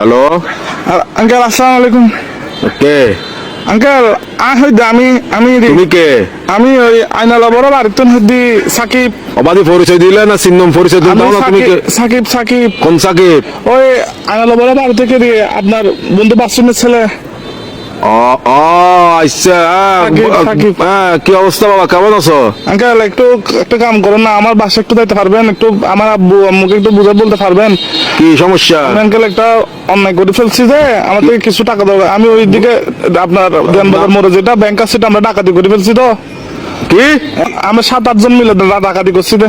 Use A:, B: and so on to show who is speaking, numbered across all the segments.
A: Hello
B: uncle আসসালামু আলাইকুম।
A: কে?
B: Uncle হইদা আমি আমি
A: তুমি কে?
B: আমি ওই আইনালা বড় বাড়িতে হদি সাকিব।
A: অবাদি পরিচয় দিলে না চিহ্নম পরিচয় দিলে না তুমি কে?
B: সাকিব সাকিব।
A: কোন সাকিব?
B: ওই আইনালা বড় বাড়ি থেকে দিয়ে আপনার বন্ধু বাসুনের ছেলে।
A: কি অবস্থা বাবা? কেমন আছো?
B: আঙ্কেল একটু একটা কাম করেন না আমার বাসা একটু যাইতে পারবেন একটু আমার আব্বু আম্মুকে একটু বুঝে বলতে পারবেন।
A: কি সমস্যা?
B: আঙ্কেল একটা অন্যায় করে ফেলছি যে আমার থেকে কিছু টাকা দরকার। আমি ওই দিকে আপনার দেনবাজার মোড়ে যেটা ব্যাংক আছে সেটা আমরা ডাকাতি করে ফেলছি তো।
A: কি?
B: আমি সাত আটজন মিলে ডাকাতি করছি রে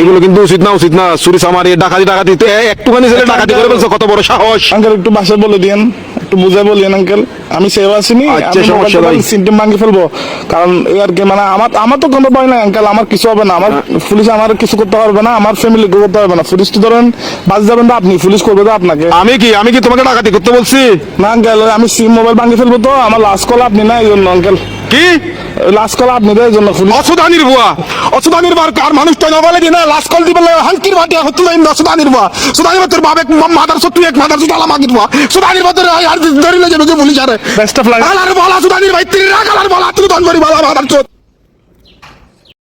A: এগুলো কিন্তু উচিত না উচিত না। চুরি চামারি ডাকাতি ডাকাতি। একটুখানি ছেলে ডাকাতি করে ফেলছো কত বড় সাহস।
B: আঙ্কেল একটু বাসায় বলে দিয়েন একটু বুঝে বলিয়েন আঙ্কেল। আমি সেভ আসিনি
A: আচ্ছা, সমস্যা
B: ভাঙি ফেলব। কারণ আর কি মানে আমার আমার তো কোনো ভয় নাই আঙ্কেল আমার কিছু হবে না। আমার পুলিশ আমার কিছু করতে পারবে না আমার ফ্যামিলি করতে পারবে না। পুলিশ তো ধরেন বাস যাবেন তো আপনি পুলিশ করবে তো আপনাকে।
A: আমি কি আমি কি তোমাকে ডাকাতি করতে বলছি?
B: না আঙ্কেল আমি সিম মোবাইল ভাঙি ফেলব তো আমার লাস্ট কল আপনি না এই জন্য আঙ্কেল।
A: কি?
B: লাস্ট কল আপনি তো এই জন্য খুলি।
A: অসুধানির বুয়া। অসুধানির বার আর মানুষ তো নবলে দিনা লাস্ট কল দিবে হাঙ্কির বাটি হতো না অসুধানির বুয়া। সুদানির বাতের বাবে মাদার সত্যি এক মাদার সুদালা মাগির বুয়া সুধানির বাতের আর ধরিলে যাবে পুলিশ আরে
B: বেস্ট অফ লাইফ
A: আলার বলা সুধানির ভাই তিন আলার বলা তুই ধনবরি বলা মাদার চোদ।